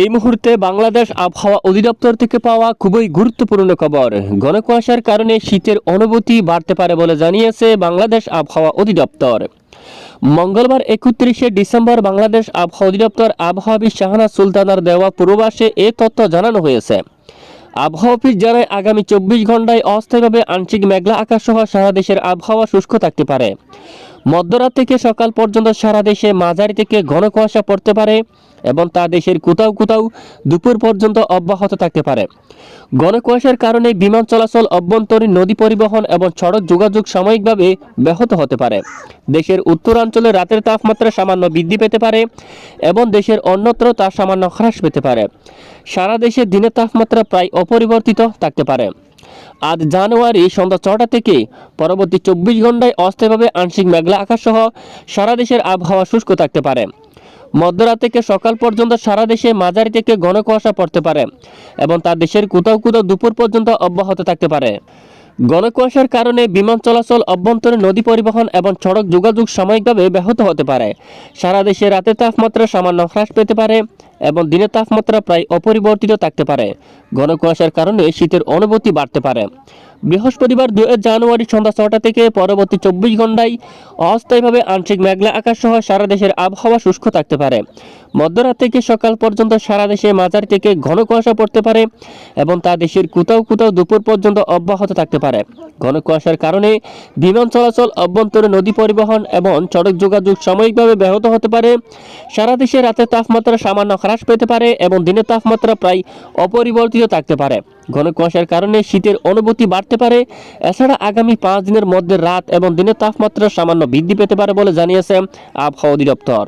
এই মুহূর্তে বাংলাদেশ আবহাওয়া অধিদপ্তর থেকে পাওয়া খুবই গুরুত্বপূর্ণ খবর। ঘন কুয়াশার কারণে শীতের অনুভূতি বাড়তে পারে বলে জানিয়েছে বাংলাদেশ আবহাওয়া অধিদপ্তর। মঙ্গলবার একত্রিশে ডিসেম্বর বাংলাদেশ আবহাওয়া অধিদপ্তর আবহাওয়াবিদ শাহানা সুলতানার দেওয়া পূর্বাসে এ তথ্য জানানো হয়েছে। আবহাওয়া অফিস জানায়, আগামী চব্বিশ ঘন্টায় অস্থায়ীভাবে আংশিক মেঘলা আকাশ সহ সারা দেশের আবহাওয়া শুষ্ক থাকতে পারে। মধ্যরাত থেকে সকাল পর্যন্ত সারা দেশে মাঝারি থেকে ঘন কুয়াশা পড়তে পারে এবং তা দেশের কোথাও কোথাও দুপুর পর্যন্ত অব্যাহত থাকতে পারে। ঘন কুয়াশার কারণে বিমান চলাচল অভ্যন্তরীণ নদী পরিবহন এবং সড়ক যোগাযোগ সাময়িকভাবে ব্যাহত হতে পারে। দেশের উত্তরাঞ্চলে রাতের তাপমাত্রা সামান্য বৃদ্ধি পেতে পারে এবং দেশের অন্যত্র তা সামান্য হ্রাস পেতে পারে। সারা দেশে দিনের তাপমাত্রা প্রায় অপরিবর্তিত থাকতে পারে। আজ জানুয়ারি সন্ধ্যা ছটা থেকে পরবর্তী চব্বিশ ঘন্টায় অস্থায়ীভাবে আংশিক মেঘলা আকাশ সহ সারা দেশের আবহাওয়া শুষ্ক থাকতে পারে। মধ্যরাত থেকে সকাল পর্যন্ত সারা দেশে মাঝারি থেকে ঘন কুয়াশা পড়তে পারে এবং তা দেশের কোথাও কোথাও দুপুর পর্যন্ত অব্যাহত থাকতে পারে। ঘন কুয়াশার কারণে বিমান চলাচল অভ্যন্তরে নদী পরিবহন এবং সড়ক যোগাযোগ সাময়িকভাবে ব্যাহত হতে পারে। সারা দেশে রাতের তাপমাত্রা সামান্য হ্রাস পেতে পারে এবং দিনের তাপমাত্রা প্রায় অপরিবর্তিত থাকতে পারে। ঘন কুয়াশার কারণে শীতের অনুভূতি বাড়তে পারে। বৃহস্পতিবার দুই জানুয়ারি সন্ধ্যা ছটা থেকে পরবর্তী চব্বিশ ঘন্টায় অস্থায়ীভাবে আংশিক মেঘলা আকাশ সহ সারা দেশের আবহাওয়া শুষ্ক থাকতে পারে। মধ্যরাত থেকে সকাল পর্যন্ত সারা দেশে মাঝারি থেকে ঘন কুয়াশা পড়তে পারে এবং তা দেশের কোথাও কোথাও দুপুর পর্যন্ত অব্যাহত থাকতে পারে। ঘন কুয়াশার কারণে বিমান চলাচল অভ্যন্তরে নদী পরিবহন এবং সড়ক যোগাযোগ সাময়িকভাবে ব্যাহত হতে পারে। সারা দেশে রাতের তাপমাত্রা সামান্য হ্রাস পেতে পারে এবং দিনের তাপমাত্রা প্রায় অপরিবর্তিত থাকতে পারে। ঘন কুয়াশার কারণে শীতের অনুভূতি বাড়তে পারে। এছাড়া আগামী পাঁচ দিনের মধ্যে রাত এবং দিনের তাপমাত্রা সামান্য বৃদ্ধি পেতে পারে বলে জানিয়েছে আবহাওয়া অধিদপ্তর।